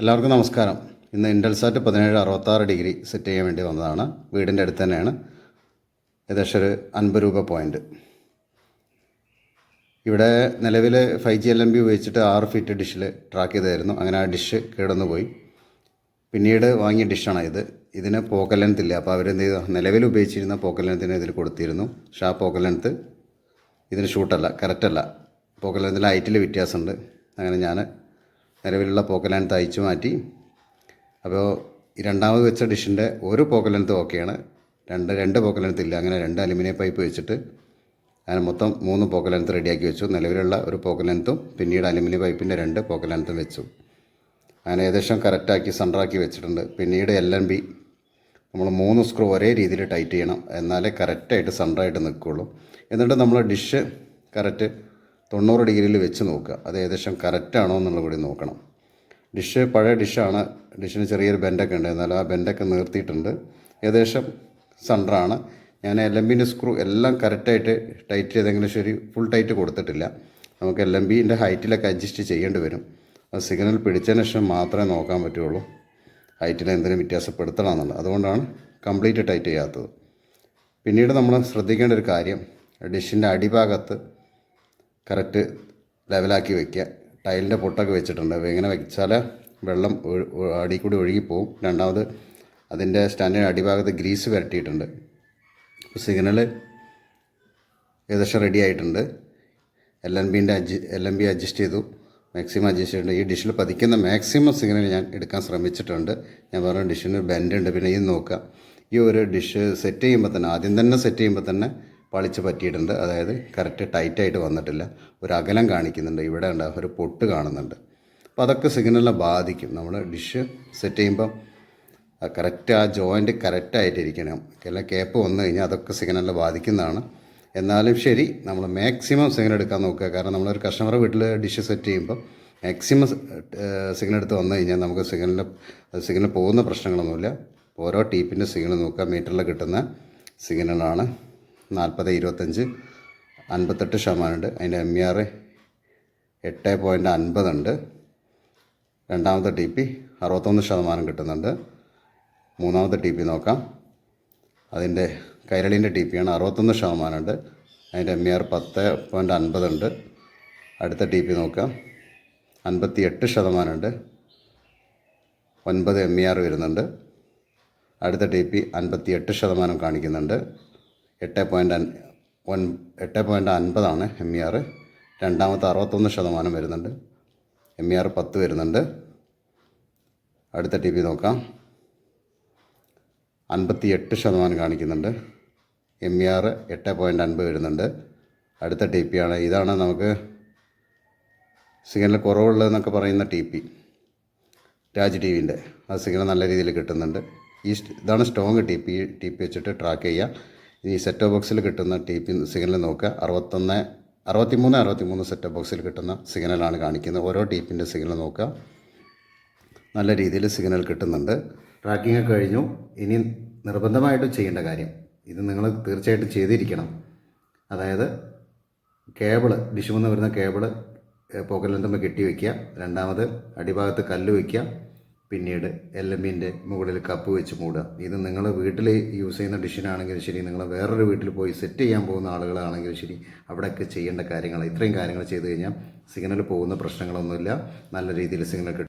എല്ലാവർക്കും നമസ്കാരം. ഇന്ന് ഇൻഡൽസാറ്റ് പതിനേഴ് അറുപത്താറ് ഡിഗ്രി സെറ്റ് ചെയ്യാൻ വേണ്ടി വന്നതാണ്. വീടിന്റെ അടുത്ത് തന്നെയാണ്. ഏകദേശം ഒരു അൻപത് രൂപ പോയിന്റ് ഇവിടെ നിലവിൽ five G L M B ഉപയോഗിച്ചിട്ട് ആറ് ഫീറ്റ് ഡിഷിൽ ട്രാക്ക് ചെയ്തായിരുന്നു. അങ്ങനെ ആ ഡിഷ് കേടന്നു പോയി. പിന്നീട് വാങ്ങിയ ഡിഷാണ് ഇത് ഇതിന് പോക്കൽ ലെങ്ത് ഇല്ല. അപ്പോൾ അവരെന്ത് ചെയ്തു? നിലവിൽ ഉപയോഗിച്ചിരുന്ന പോക്കൽ ലെങ്ത്തിന് ഇതിൽ കൊടുത്തിരുന്നു. പക്ഷേ ആ പോക്കൽ ലെങ്ത്ത് ഇതിന് ഷൂട്ടല്ല കറക്റ്റല്ല പോക്കൽ ലെങ്ത്തിൽ ഹൈറ്റിൽ വ്യത്യാസമുണ്ട്. അങ്ങനെ ഞാൻ നിലവിലുള്ള പോക്കൽ ലെങ്ത് അയച്ചു മാറ്റി. അപ്പോൾ രണ്ടാമത് വെച്ച ഡിഷിന്റെ ഒരു പോക്കൽ ലെങ്ത്ത് ഓക്കെയാണ്. രണ്ട് രണ്ട് ഇല്ല. അങ്ങനെ രണ്ട് അലുമിനിയം പൈപ്പ് വെച്ചിട്ട് അങ്ങനെ മൊത്തം മൂന്ന് പോക്കൽ ലെങ്ത്ത് റെഡിയാക്കി വെച്ചു. നിലവിലുള്ള ഒരു പോക്കൽ ലെങ്ത്തും പിന്നീട് അലുമിനിയം പൈപ്പിന്റെ രണ്ട് പോക്കൽ ലെങ്ത്തും വെച്ചു. അങ്ങനെ ഏകദേശം കറക്റ്റാക്കി സെന്ററാക്കി വെച്ചിട്ടുണ്ട്. പിന്നീട് എൽ എൻ ബി നമ്മൾ മൂന്ന് സ്ക്രൂ ഒരേ രീതിയിൽ ടൈറ്റ് ചെയ്യണം. എന്നാലേ കറക്റ്റായിട്ട് സെന്ററായിട്ട് നിൽക്കുകയുള്ളൂ എന്നിട്ട് നമ്മൾ ഡിഷ് കറക്റ്റ് തൊണ്ണൂറ് ഡിഗ്രിയിൽ വെച്ച് നോക്കുക. അത് ഏകദേശം കറക്റ്റാണോ എന്നുള്ള കൂടി നോക്കണം. ഡിഷ് പഴയ ഡിഷാണ് ഡിഷിന് ചെറിയൊരു ബെൻഡൊക്കെ ഉണ്ട്. എന്നാൽ ആ ബെൻഡൊക്കെ നിർത്തിയിട്ടുണ്ട്. ഏകദേശം സെന്ററാണ് ഞാൻ എൽ എം ബിന്റെ സ്ക്രൂ എല്ലാം കറക്റ്റായിട്ട് ടൈറ്റ് ചെയ്തെങ്കിലും ശരി ഫുൾ ടൈറ്റ് കൊടുത്തിട്ടില്ല. നമുക്ക് എൽ എം ബിന്റെ ഹൈറ്റിലൊക്കെ അഡ്ജസ്റ്റ് ചെയ്യേണ്ടി വരും. അത് സിഗ്നൽ പിടിച്ചതിന് ശേഷം മാത്രമേ നോക്കാൻ പറ്റുള്ളൂ. ഹൈറ്റിൽ എന്തെങ്കിലും വ്യത്യാസപ്പെടുത്തണമെന്നുണ്ട് അതുകൊണ്ടാണ് കംപ്ലീറ്റ് ടൈറ്റ് ചെയ്യാത്തത്. പിന്നീട് നമ്മൾ ശ്രദ്ധിക്കേണ്ട ഒരു കാര്യം ഡിഷിന്റെ അടിഭാഗത്ത് കറക്റ്റ് ലെവലാക്കി വെക്കുക. ടൈലിന്റെ പൊട്ടൊക്കെ വെച്ചിട്ടുണ്ട്. ഇങ്ങനെ വെച്ചാൽ വെള്ളം അടി കൂടി ഒഴുകിപ്പോവും. രണ്ടാമത് അതിന്റെ സ്റ്റാൻഡിന്റെ അടിഭാഗത്ത് ഗ്രീസ് വരട്ടിയിട്ടുണ്ട്. സിഗ്നൽ ഏകദേശം റെഡി ആയിട്ടുണ്ട്. എൽ എൻ ബിന്റെ അഡ്ജ എൽ എൻ ബി അഡ്ജസ്റ്റ് ചെയ്തു. മാക്സിമം അഡ്ജസ്റ്റ് ചെയ്തിട്ടുണ്ട്. ഈ ഡിഷിൽ പതിക്കുന്ന മാക്സിമം സിഗ്നൽ ഞാൻ എടുക്കാൻ ശ്രമിച്ചിട്ടുണ്ട്. ഞാൻ പറഞ്ഞ ഡിഷിന് ബെൻഡ് ഉണ്ട്. പിന്നെ ഇത് നോക്കുക ഈ ഒരു ഡിഷ് സെറ്റ് ചെയ്യുമ്പോൾ തന്നെ ആദ്യം തന്നെ സെറ്റ് ചെയ്യുമ്പോൾ തന്നെ പളിച്ച് പറ്റിയിട്ടുണ്ട്. അതായത് കറക്റ്റ് ടൈറ്റായിട്ട് വന്നിട്ടില്ല. ഒരു അകലം കാണിക്കുന്നുണ്ട്. ഇവിടെ ഉണ്ട് ഒരു പൊട്ട് കാണുന്നുണ്ട്. അപ്പോൾ അതൊക്കെ സിഗ്നലിനെ ബാധിക്കും. നമ്മൾ ഡിഷ് സെറ്റ് ചെയ്യുമ്പം കറക്റ്റ് ആ ജോയിന്റ് കറക്റ്റായിട്ടിരിക്കണം എല്ലാം കേപ്പ് വന്നു കഴിഞ്ഞാൽ അതൊക്കെ സിഗ്നലിനെ ബാധിക്കുന്നതാണ്. എന്നാലും ശരി നമ്മൾ മാക്സിമം സിഗ്നൽ എടുക്കാൻ നോക്കുക. കാരണം നമ്മളൊരു കസ്റ്റമറെ വീട്ടിൽ ഡിഷ് സെറ്റ് ചെയ്യുമ്പോൾ മാക്സിമം സിഗ്നൽ എടുത്ത് വന്നു കഴിഞ്ഞാൽ നമുക്ക് സിഗ്നലിന്റെ സിഗ്നൽ പോകുന്ന പ്രശ്നങ്ങളൊന്നുമില്ല. ഓരോ ടീപ്പിന്റെ സിഗ്നൽ നോക്കുക. മീറ്ററിൽ കിട്ടുന്ന സിഗ്നലാണ്. നാൽപ്പത് ഇരുപത്തഞ്ച് അൻപത്തെട്ട് ശതമാനമുണ്ട്. അതിന്റെ എം ഇ ആർ എട്ട് പോയിന്റ് അൻപതുണ്ട് രണ്ടാമത്തെ ടി പി അറുപത്തൊന്ന് ശതമാനം കിട്ടുന്നുണ്ട്. മൂന്നാമത്തെ ടി പി നോക്കാം. അതിന്റെ കൈരളീന്റെ ടി പിയാണ് അറുപത്തൊന്ന് ശതമാനമുണ്ട്. അതിന്റെ എം ഇ ആർ പത്ത് പോയിന്റ് അൻപതുണ്ട് അടുത്ത ടി പി നോക്കാം. അൻപത്തി എട്ട് ശതമാനമുണ്ട്. ഒൻപത് എം ഇ ആർ വരുന്നുണ്ട്. അടുത്ത ടി പി അൻപത്തി എട്ട് ശതമാനം കാണിക്കുന്നുണ്ട്. എട്ട് പോയിന്റ് അൻ ഒൻ എട്ട് പോയിന്റ് അൻപതാണ് എം ഇ ആർ രണ്ടാമത്തെ അറുപത്തൊന്ന് ശതമാനം വരുന്നുണ്ട്. എം ഇ ആർ പത്ത് വരുന്നുണ്ട്. അടുത്ത ടി പി നോക്കാം. അൻപത്തി എട്ട് ശതമാനം കാണിക്കുന്നുണ്ട്. എം ഇ ആർ എട്ട് പോയിന്റ് അൻപത് വരുന്നുണ്ട്. അടുത്ത ടി പി ആണ്. ഇതാണ് നമുക്ക് സിഗ്നൽ കുറവുള്ളതെന്നൊക്കെ പറയുന്ന ടി പി രാജ് ടി വിന്റെ ആ സിഗ്നൽ നല്ല രീതിയിൽ കിട്ടുന്നുണ്ട്. ഈ ഇതാണ് strong T P T P വെച്ചിട്ട് ട്രാക്ക് ചെയ്യുക. ഈ സെറ്റ് ബോക്സിൽ കിട്ടുന്ന ടി പി സിഗ്നൽ നോക്കുക. അറുപത്തൊന്ന് അറുപത്തിമൂന്ന് അറുപത്തിമൂന്ന് സെറ്റ് ബോക്സിൽ കിട്ടുന്ന സിഗ്നലാണ് കാണിക്കുന്നത്. ഓരോ ടി പിന്റെ സിഗ്നൽ നോക്കുക. നല്ല രീതിയിൽ സിഗ്നൽ കിട്ടുന്നുണ്ട്. ട്രാക്കിംഗ് ഒക്കെ കഴിഞ്ഞു. ഇനി നിർബന്ധമായിട്ടും ചെയ്യേണ്ട കാര്യം ഇത് നിങ്ങൾ തീർച്ചയായിട്ടും ചെയ്തിരിക്കണം. അതായത് കേബിൾ ഡിഷുമെന്ന് വരുന്ന കേബിൾ പോക്കലെന്തുമ്പോൾ കെട്ടി വയ്ക്കുക രണ്ടാമത് അടിഭാഗത്ത് കല്ല് വയ്ക്കുക പിന്നീട് എൽ എമ്മിന്റെ മുകളിൽ കപ്പ് വെച്ച് മൂടുക. ഇത് നിങ്ങൾ വീട്ടിൽ യൂസ് ചെയ്യുന്ന ഡിഷിനാണെങ്കിലും ശരി നിങ്ങൾ വേറൊരു വീട്ടിൽ പോയി സെറ്റ് ചെയ്യാൻ പോകുന്ന ആളുകളാണെങ്കിലും ശരി അവിടെയൊക്കെ ചെയ്യേണ്ട കാര്യങ്ങൾ ഇത്രയും കാര്യങ്ങൾ ചെയ്തു കഴിഞ്ഞാൽ സിഗ്നൽ പോകുന്ന പ്രശ്നങ്ങളൊന്നുമില്ല. നല്ല രീതിയിൽ സിഗ്നൽ കിട്ടും.